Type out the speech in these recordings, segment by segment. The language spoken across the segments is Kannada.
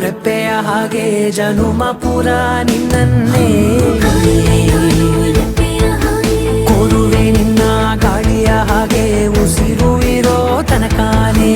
ರೆಪ್ಪೆಯ ಹಾಗೆ ಜನುಮ ಪುರ ನಿನ್ನನ್ನೇ. ಕೋರುವೆ ನಿನ್ನ ಗಾಳಿಯ ಹಾಗೆ ಉಸಿರು ಇರೋ ತನಕಾನೇ.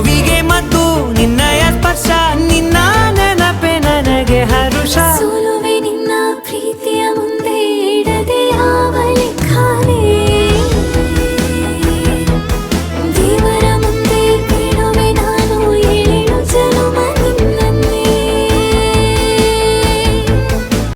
ಸೊಬಗು ನೀನು ನನಗೆ ನೋವಿಗೆ ಮತ್ತು ನಿನ್ನಯ ಸ್ಪರ್ಶ